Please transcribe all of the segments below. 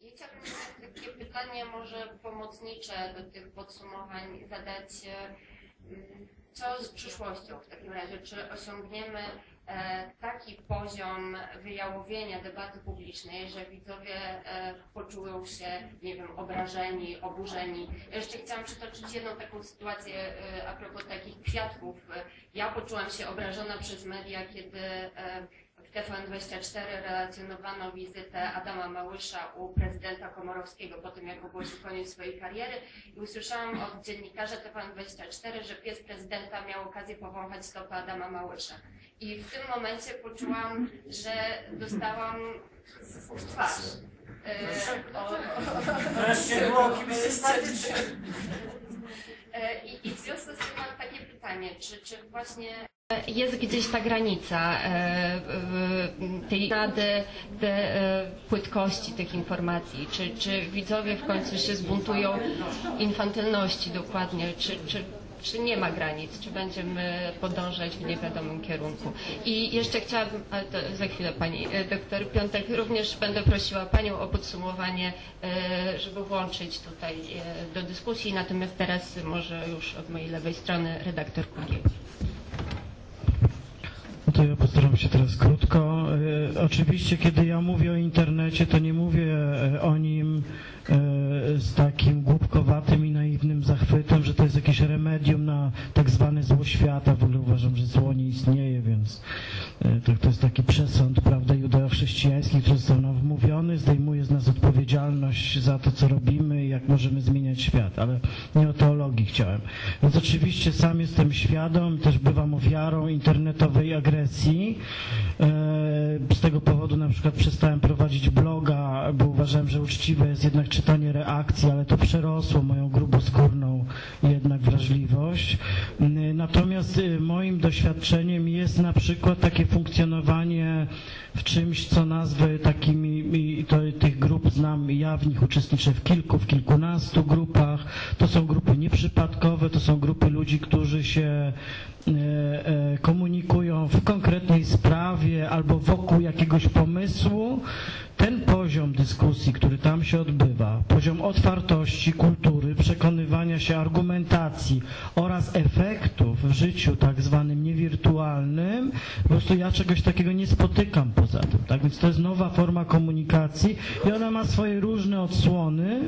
Ja chciałabym takie pytanie może pomocnicze do tych podsumowań zadać. e, Co z przyszłością w takim razie? Czy osiągniemy e, taki poziom wyjałowienia debaty publicznej, że widzowie e, poczują się, nie wiem, obrażeni, oburzeni? Jeszcze chciałam przytoczyć jedną taką sytuację a propos takich kwiatków. Ja poczułam się obrażona przez media, kiedy TVN24 relacjonowano wizytę Adama Małysza u prezydenta Komorowskiego po tym, jak ogłosił koniec swojej kariery i usłyszałam od dziennikarza TVN24, że pies prezydenta miał okazję powąchać stopę Adama Małysza. I w tym momencie poczułam, że dostałam w twarz. E, Wreszcie było kim jesteście. E, I, I w związku z tym mam takie pytanie, czy, czy właśnie jest gdzieś ta granica e, tej rady, te, e, płytkości tych informacji? Czy, czy widzowie w końcu się zbuntują infantylności dokładnie? Czy, czy, czy nie ma granic? Czy będziemy podążać w niewiadomym kierunku? I jeszcze chciałabym, ale to za chwilę Pani e, doktor Piątek, również będę prosiła Panią o podsumowanie, żeby włączyć tutaj do dyskusji. Natomiast teraz może już od mojej lewej strony redaktor Kugiel. To ja postaram się teraz krótko. E, oczywiście, kiedy ja mówię o internecie, to nie mówię e, o nim e, z takim głupkowatym i naiwnym zachwytem, że to jest jakieś remedium na tak zwane zło świata. W ogóle uważam, że zło nie istnieje, więc to, to jest taki przesąd, prawda, judeo-chrześcijański, który został nam wmówiony, zdejmuje z nas odpowiedzialność za to, co robimy i jak możemy zmieniać świat, ale nie o teologii chciałem. Więc oczywiście sam jestem świadom, też bywam ofiarą internetowej agresji. E, Z tego powodu na przykład przestałem prowadzić bloga, bo uważałem, że uczciwe jest jednak czytanie reakcji, ale to przerosło moją gruboskórną jednak wrażliwość. N- Natomiast y, moim doświadczeniem jest na przykład takie funkcjonowanie w czymś, co nazwę takimi, to, tych grup znam, ja w nich uczestniczę w kilku, w kilkunastu grupach. To są grupy nieprzypadkowe, to są grupy ludzi, którzy się e, e, komunikują w konkretnej sprawie albo wokół jakiegoś pomysłu. Ten poziom dyskusji, który tam się odbywa, poziom otwartości, kultury, przekonywania się, argumentacji oraz efektów w życiu tak zwanym niewirtualnym, po prostu ja czegoś takiego nie spotykam poza tym. Tak więc to jest nowa forma komunikacji i ona ma swoje różne odsłony,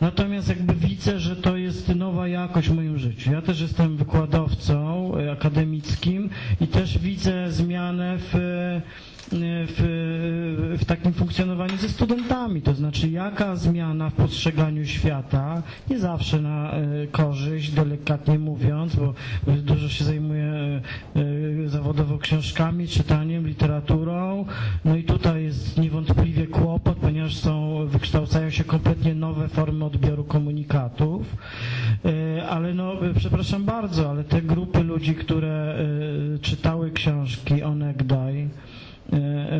natomiast jakby widzę, że to jest nowa jakość w moim życiu. Ja też jestem wykładowcą e, akademickim i też widzę zmianę w w, w takim funkcjonowaniu ze studentami, to znaczy jaka zmiana w postrzeganiu świata, nie zawsze na e, korzyść, delikatnie mówiąc, bo dużo się zajmuję e, zawodowo książkami, czytaniem, literaturą, no i tutaj jest niewątpliwie kłopot, ponieważ są, wykształcają się kompletnie nowe formy odbioru komunikatów, E, ale no, przepraszam bardzo, ale te grupy ludzi, które czytały książki onegdaj,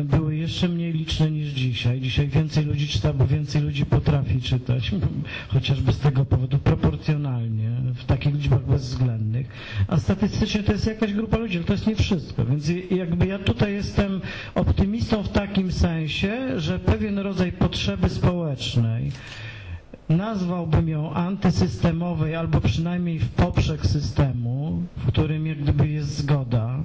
były jeszcze mniej liczne niż dzisiaj. Dzisiaj więcej ludzi czyta, bo więcej ludzi potrafi czytać, chociażby z tego powodu proporcjonalnie, w takich liczbach bezwzględnych. A statystycznie to jest jakaś grupa ludzi, ale to jest nie wszystko. Więc jakby ja tutaj jestem optymistą w takim sensie, że pewien rodzaj potrzeby społecznej, nazwałbym ją antysystemowej albo przynajmniej w poprzek systemu, w którym jak gdyby jest zgoda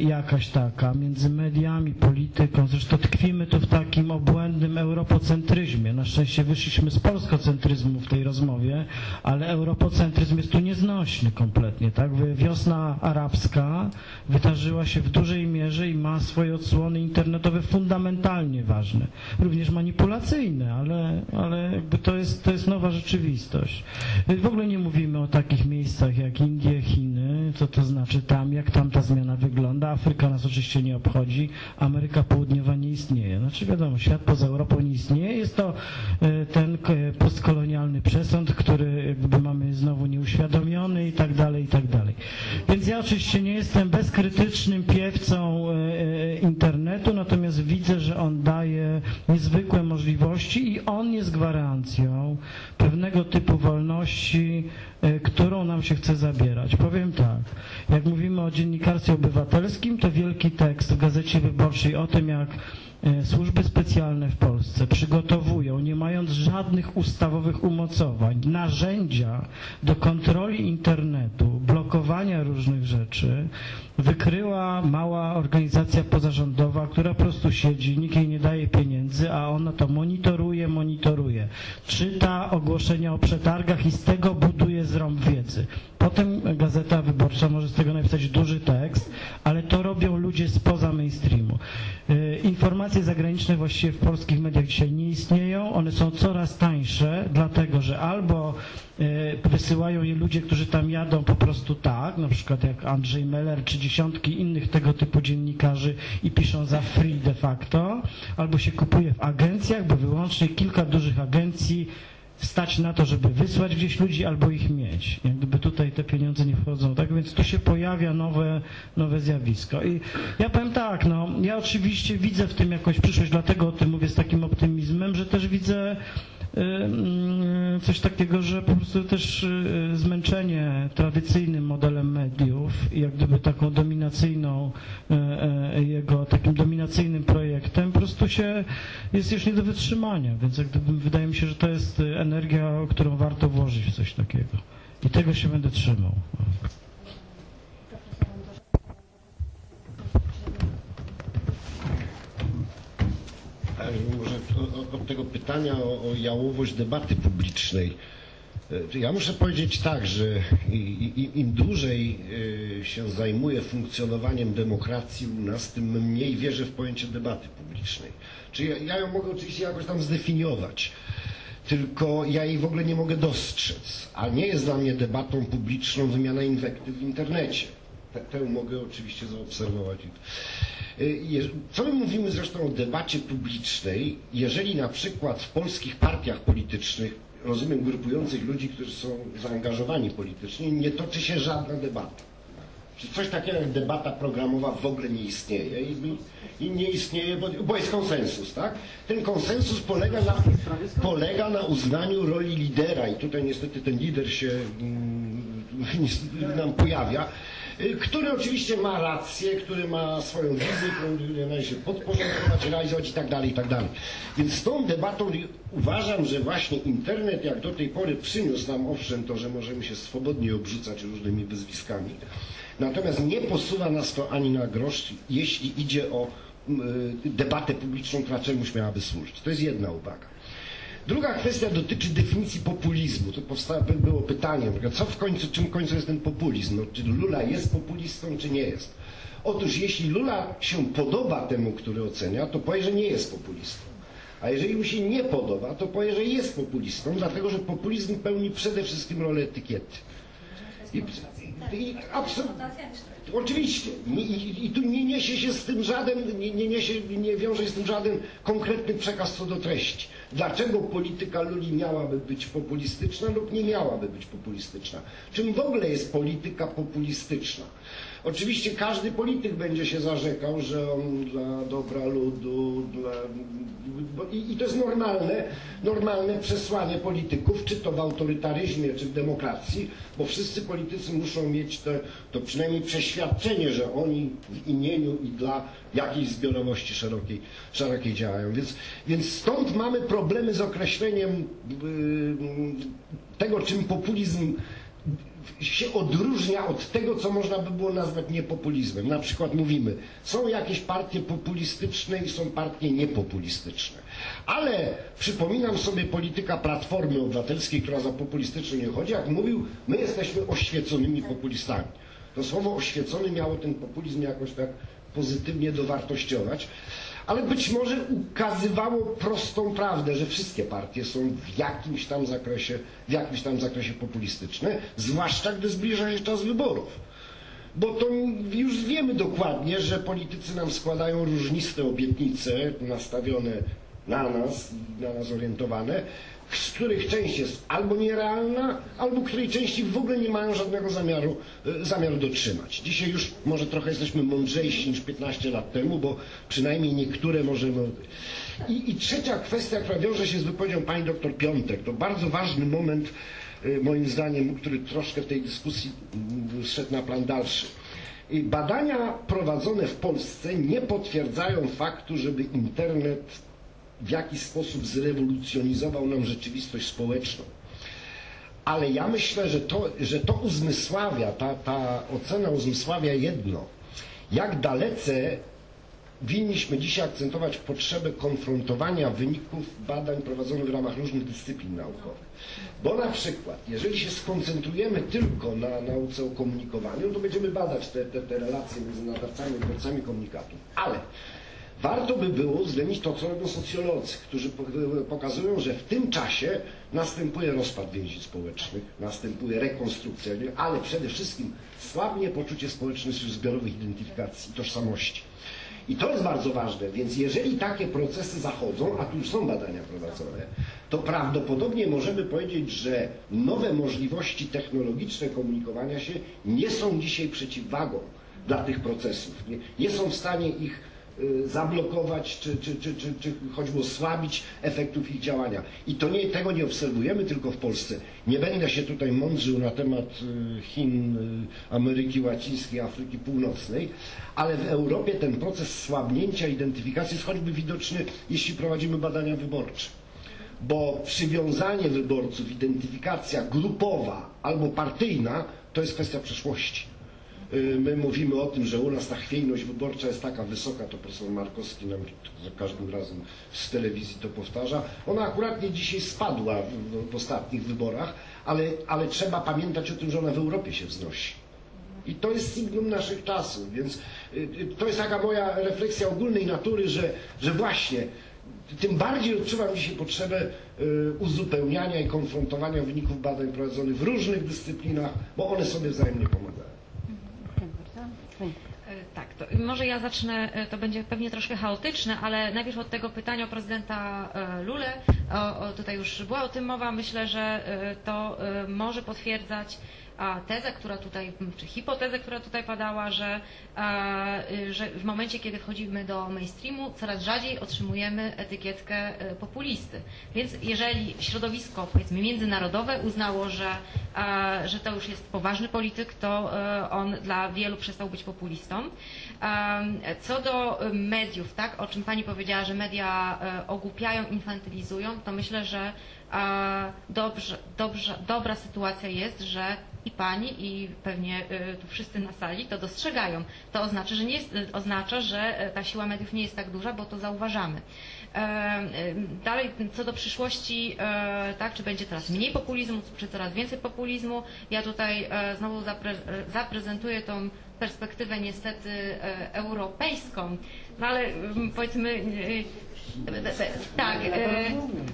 jakaś taka między mediami, polityką. Zresztą tkwimy tu w takim obłędnym europocentryzmie. Na szczęście wyszliśmy z polskocentryzmu w tej rozmowie, ale europocentryzm jest tu nieznośny kompletnie. Tak? Wiosna arabska wydarzyła się w dużej mierze i ma swoje odsłony internetowe fundamentalnie ważne. Również manipulacyjne, ale, ale jakby to jest, to jest nowa rzeczywistość. W ogóle nie mówimy o takich miejscach jak Indie, Chiny, co to znaczy tam, jak tam ta zmiana wygląda. Afryka nas oczywiście nie obchodzi, Ameryka Południowa nie istnieje. Znaczy wiadomo, świat poza Europą nie istnieje. Jest to e, ten k- postkolonialny przesąd, który mamy znowu nieuświadomiony i tak dalej, i tak dalej. Więc ja oczywiście nie jestem bezkrytycznym piewcą e, e, internetu, natomiast widzę, że on daje niezwykłe możliwości i on jest gwarancją pewnego typu wolności, e, którą nam się chce zabierać. Powiem tak, jak mówimy o dziennikarstwie obywatelskim, to wielki tekst w Gazecie Wyborczej o tym, jak służby specjalne w Polsce przygotowują, nie mając żadnych ustawowych umocowań, narzędzia do kontroli internetu, blokowania różnych rzeczy, wykryła mała organizacja pozarządowa, która po prostu siedzi, nikt jej nie daje pieniędzy, a ona to monitoruje, monitoruje. Czyta ogłoszenia o przetargach i z tego buduje zrąb wiedzy. Potem Gazeta Wyborcza może z tego napisać duży tekst, ale to robią ludzie spoza mainstreamu. Y, Informacje zagraniczne właściwie w polskich mediach dzisiaj nie istnieją, one są coraz tańsze, dlatego że albo y, wysyłają je ludzie, którzy tam jadą po prostu tak, na przykład jak Andrzej Meller czy dziesiątki innych tego typu dziennikarzy i piszą za free de facto, albo się kupuje w agencjach, bo wyłącznie kilka dużych agencji stać na to, żeby wysłać gdzieś ludzi albo ich mieć. Jak gdyby tutaj te pieniądze nie wchodzą, tak więc tu się pojawia nowe, nowe zjawisko. I ja powiem tak, no, ja oczywiście widzę w tym jakąś przyszłość, dlatego o tym mówię z takim optymizmem, że też widzę coś takiego, że po prostu też y, zmęczenie tradycyjnym modelem mediów jak gdyby taką dominacyjną y, y, jego takim dominacyjnym projektem po prostu się jest już nie do wytrzymania, więc jak gdyby wydaje mi się, że to jest energia, którą warto włożyć w coś takiego. I tego się będę trzymał. Może od, tego pytania o, o jałowość debaty publicznej. E, Ja muszę powiedzieć tak, że im dłużej e, się zajmuję funkcjonowaniem demokracji u nas, tym mniej wierzę w pojęcie debaty publicznej. Czyli ja, ją mogę oczywiście jakoś tam zdefiniować, tylko ja jej w ogóle nie mogę dostrzec. A nie jest dla mnie debatą publiczną wymiana inwektyw w internecie. Tę mogę oczywiście zaobserwować. Y, Co my mówimy zresztą o debacie publicznej, jeżeli na przykład w polskich partiach politycznych, rozumiem grupujących ludzi, którzy są zaangażowani politycznie, nie toczy się żadna debata. Czy coś takiego jak debata programowa w ogóle nie istnieje i, i nie istnieje, bo, bo jest konsensus, tak? Ten konsensus polega na, polega na uznaniu roli lidera i tutaj niestety ten lider się mm, nam pojawia, który oczywiście ma rację, który ma swoją wizję, który należy się podporządkować, realizować i tak dalej, i tak dalej. Więc z tą debatą uważam, że właśnie internet jak do tej pory przyniósł nam owszem to, że możemy się swobodnie obrzucać różnymi wyzwiskami, natomiast nie posuwa nas to ani na grosz, jeśli idzie o mm, debatę publiczną, która czemuś miałaby służyć. To jest jedna uwaga. Druga kwestia dotyczy definicji populizmu. Tu powstało, było pytanie, co w końcu, czym w końcu jest ten populizm? No, czy Lula jest populistą, czy nie jest? Otóż jeśli Lula się podoba temu, który ocenia, to powie, że nie jest populistą. A jeżeli mu się nie podoba, to powie, że jest populistą, dlatego że populizm pełni przede wszystkim rolę etykiety. I, i. Oczywiście. I, i, I tu nie niesie się z tym żaden, nie, nie, niesie, nie wiąże się z tym żaden konkretny przekaz co do treści. Dlaczego polityka Luli miałaby być populistyczna lub nie miałaby być populistyczna? Czym w ogóle jest polityka populistyczna? Oczywiście każdy polityk będzie się zarzekał, że on dla dobra ludu, dla... i, i to jest normalne, normalne przesłanie polityków, czy to w autorytaryzmie, czy w demokracji, bo wszyscy politycy muszą mieć to, to przynajmniej przeświadczenie, że oni w imieniu i dla jakiejś zbiorowości szerokiej, szerokiej działają. Więc, więc stąd mamy problemy z określeniem yy, tego, czym populizm się odróżnia od tego, co można by było nazwać niepopulizmem. Na przykład mówimy, są jakieś partie populistyczne i są partie niepopulistyczne. Ale przypominam sobie polityka Platformy Obywatelskiej, która za populistyczny nie chodzi, jak mówił, my jesteśmy oświeconymi populistami. To słowo oświecony miało ten populizm jakoś tak pozytywnie dowartościować. Ale być może ukazywało prostą prawdę, że wszystkie partie są w jakimś tam zakresie, w jakimś tam zakresie populistyczne, zwłaszcza gdy zbliża się czas wyborów. Bo to już wiemy dokładnie, że politycy nam składają różniste obietnice nastawione na nas, na nas orientowane, z których część jest albo nierealna, albo której części w ogóle nie mają żadnego zamiaru, e, zamiaru dotrzymać. Dzisiaj już może trochę jesteśmy mądrzejsi niż 15 lat temu, bo przynajmniej niektóre możemy... I, I trzecia kwestia, która wiąże się z wypowiedzią pani doktor Piątek, to bardzo ważny moment, e, moim zdaniem, który troszkę w tej dyskusji mm, zszedł na plan dalszy. Badania prowadzone w Polsce nie potwierdzają faktu, żeby internet w jakiś sposób zrewolucjonizował nam rzeczywistość społeczną. Ale ja myślę, że to, że to uzmysławia, ta, ta ocena uzmysławia jedno, jak dalece winniśmy dzisiaj akcentować potrzebę konfrontowania wyników badań prowadzonych w ramach różnych dyscyplin naukowych. Bo na przykład, jeżeli się skoncentrujemy tylko na nauce o komunikowaniu, to będziemy badać te, te, te relacje między nadawcami i odbiorcami komunikatów. Ale warto by było uwzględnić to, co robią socjolodzy, którzy po- pokazują, że w tym czasie następuje rozpad więzi społecznych, następuje rekonstrukcja, ale przede wszystkim słabnie poczucie społecznych zbiorowych identyfikacji tożsamości. I to jest bardzo ważne, więc jeżeli takie procesy zachodzą, a tu już są badania prowadzone, to prawdopodobnie możemy powiedzieć, że nowe możliwości technologiczne komunikowania się nie są dzisiaj przeciwwagą dla tych procesów. Nie, nie są w stanie ich zablokować, czy, czy, czy, czy, czy choćby osłabić efektów ich działania. I to nie, tego nie obserwujemy tylko w Polsce. Nie będę się tutaj mądrzył na temat y, Chin, y, Ameryki Łacińskiej, Afryki Północnej, ale w Europie ten proces słabnięcia identyfikacji jest choćby widoczny, jeśli prowadzimy badania wyborcze. Bo przywiązanie wyborców, identyfikacja grupowa albo partyjna to jest kwestia przeszłości. Y, My mówimy o tym, że u nas ta chwiejność wyborcza jest taka wysoka, to profesor Markowski nam za każdym razem z telewizji to powtarza. Ona akurat nie dzisiaj spadła w, w, ostatnich wyborach, ale, ale trzeba pamiętać o tym, że ona w Europie się wznosi. I to jest sygnum naszych czasów, więc y, y, to jest taka moja refleksja ogólnej natury, że, że właśnie tym bardziej odczuwam dzisiaj potrzebę uzupełniania i konfrontowania wyników badań prowadzonych w różnych dyscyplinach, bo one sobie wzajemnie pomagają. E, Tak, to może ja zacznę, e, to będzie pewnie troszkę chaotyczne, ale najpierw od tego pytania o prezydenta e, Lule. O, o, tutaj już była o tym mowa. Myślę, że to może potwierdzać tezę, która tutaj, czy hipotezę, która tutaj padała, że, e, że w momencie, kiedy wchodzimy do mainstreamu, coraz rzadziej otrzymujemy etykietkę e, populisty. Więc jeżeli środowisko, powiedzmy, międzynarodowe uznało, że, e, że to już jest poważny polityk, to on dla wielu przestał być populistą. Co do mediów, tak, o czym Pani powiedziała, że media ogłupiają, infantylizują, to myślę, że dobrze, dobrze, dobra sytuacja jest, że i Pani, i pewnie e, tu wszyscy na sali to dostrzegają. To oznacza, że, nie jest, oznacza, że e, ta siła mediów nie jest tak duża, bo to zauważamy. E, Dalej, co do przyszłości, e, tak, czy będzie coraz mniej populizmu, czy coraz więcej populizmu, ja tutaj e, znowu zapre, zaprezentuję tą perspektywę niestety europejską, no ale mm, powiedzmy, tak,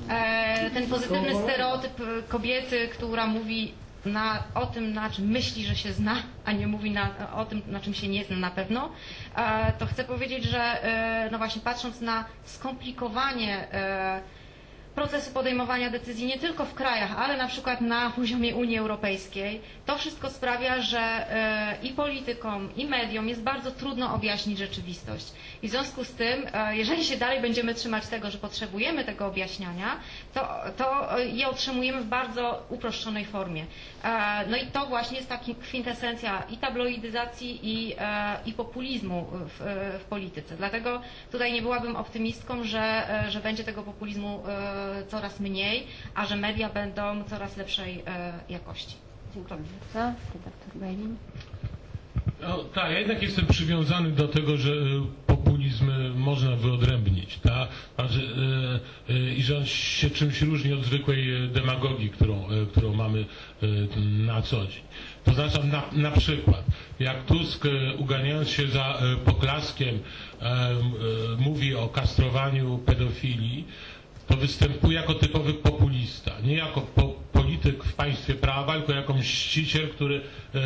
e, ten pozytywny stereotyp kobiety, która mówi na, o tym, na czym myśli, że się zna, a nie mówi na, o tym, na czym się nie zna na pewno, e, to chcę powiedzieć, że e, no właśnie patrząc na skomplikowanie e, procesu podejmowania decyzji nie tylko w krajach, ale na przykład na poziomie Unii Europejskiej, to wszystko sprawia, że e, i politykom, i mediom jest bardzo trudno objaśnić rzeczywistość. I w związku z tym, e, jeżeli się dalej będziemy trzymać tego, że potrzebujemy tego objaśniania, to, to je otrzymujemy w bardzo uproszczonej formie. E, No i to właśnie jest taki kwintesencja i tabloidyzacji, i, i populizmu w, w polityce. Dlatego tutaj nie byłabym optymistką, że, że będzie tego populizmu coraz mniej, a że media będą coraz lepszej e, jakości. Dziękuję bardzo. No, tak, ja jednak jestem przywiązany do tego, że e, populizm e, można wyodrębnić, tak? E, e, I że on się czymś różni od zwykłej e, demagogii, którą, e, którą mamy e, na co dzień. To znaczy na, na przykład, jak Tusk e, uganiając się za e, poklaskiem e, e, mówi o kastrowaniu pedofilii, to występuje jako typowy populista, nie jako po, polityk w państwie prawa, tylko jako mściciel, który e,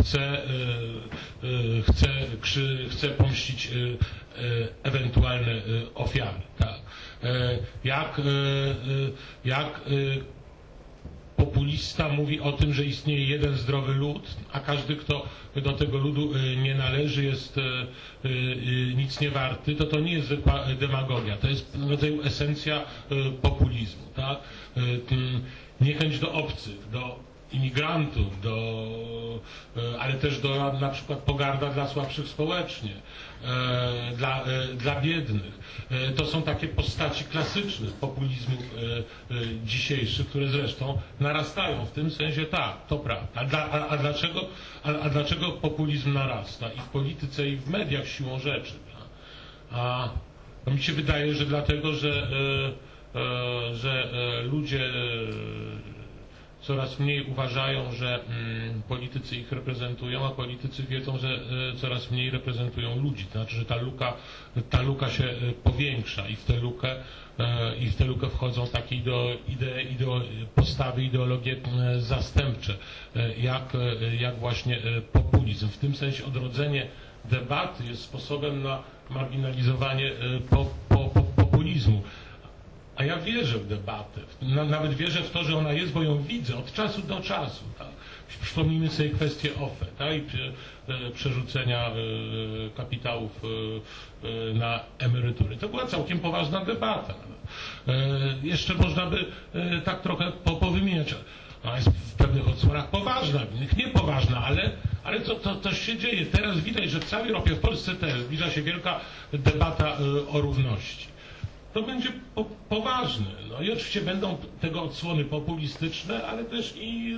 chce, e, e, chce, krzy, chce pomścić ewentualne ofiary. Tak. Jak, jak populista mówi o tym, że istnieje jeden zdrowy lud, a każdy, kto do tego ludu e, nie należy, jest e, e, nic nie warty, to to nie jest zwykła demagogia, to jest rodzaju esencja populizmu. Tak? Niechęć do obcych, do imigrantów, do, e, ale też do na przykład pogarda dla słabszych społecznie, e, dla, e, dla biednych. To są takie postaci klasyczne populizmu dzisiejszych, które zresztą narastają. W tym sensie tak, to prawda. A, a, a, dlaczego, a, a dlaczego populizm narasta i w polityce, i w mediach siłą rzeczy? A mi się wydaje, że dlatego, że, że ludzie coraz mniej uważają, że mm, politycy ich reprezentują, a politycy wiedzą, że e, coraz mniej reprezentują ludzi. To znaczy, że ta luka, ta luka się e, powiększa i w tę lukę, e, i w tę lukę wchodzą takie ideo, idee, ideo, postawy, ideologie zastępcze, jak, jak właśnie populizm. W tym sensie odrodzenie debaty jest sposobem na marginalizowanie po, po, po, populizmu. A ja wierzę w debatę. Na, nawet wierzę w to, że ona jest, bo ją widzę od czasu do czasu. Tak? Przypomnijmy sobie kwestię OFE tak? i e, przerzucenia e, kapitałów e, na emerytury. To była całkiem poważna debata. Jeszcze można by tak trochę po, powymieniać. Ona jest w pewnych odsłonach poważna, w innych niepoważna, ale, ale to, to, to się dzieje. Teraz widać, że w całej Europie, w Polsce też zbliża się wielka debata o równości to będzie po, poważne. No i oczywiście będą tego odsłony populistyczne, ale też i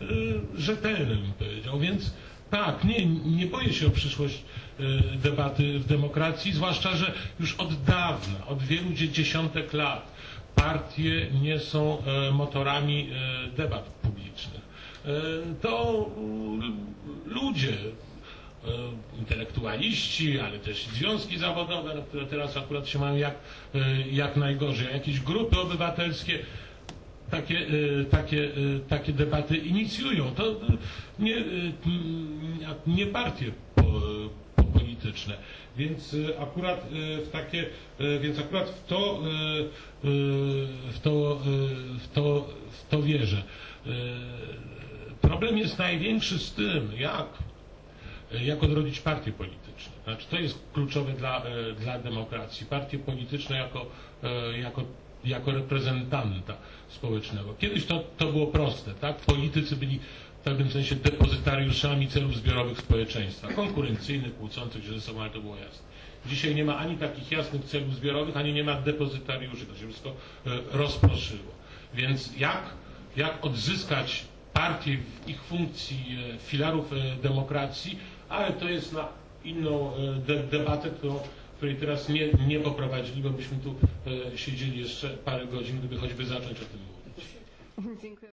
y, y, rzetelne, bym powiedział. Więc tak, nie, nie boję się o przyszłość y, debaty w demokracji, zwłaszcza, że już od dawna, od wielu dzie- dziesiątek lat partie nie są e, motorami e, debat publicznych. E, To y, ludzie, intelektualiści, ale też związki zawodowe, no, które teraz akurat się mają jak, e, jak najgorzej, jakieś grupy obywatelskie takie, e, takie, e, takie debaty inicjują. To e, nie, e, nie partie po, po polityczne. Więc e, akurat e, w takie, e, więc akurat w to, e, e, w to, e, w to, w to wierzę. E, Problem jest największy z tym, jak jak odrodzić partie polityczne. Znaczy, to jest kluczowe dla, e, dla demokracji. Partie polityczne jako, e, jako, jako reprezentanta społecznego. Kiedyś to, to było proste, tak? Politycy byli w pewnym sensie depozytariuszami celów zbiorowych społeczeństwa, konkurencyjnych, kłócących się ze sobą, ale to było jasne. Dzisiaj nie ma ani takich jasnych celów zbiorowych, ani nie ma depozytariuszy. To się wszystko e, rozproszyło. Więc jak, jak odzyskać partie w ich funkcji e, filarów e, demokracji, ale to jest na inną e, de, debatę, którą, której teraz nie, nie poprowadzili, bo byśmy tu e, siedzieli jeszcze parę godzin, gdyby choćby zacząć o tym mówić. Dziękuję.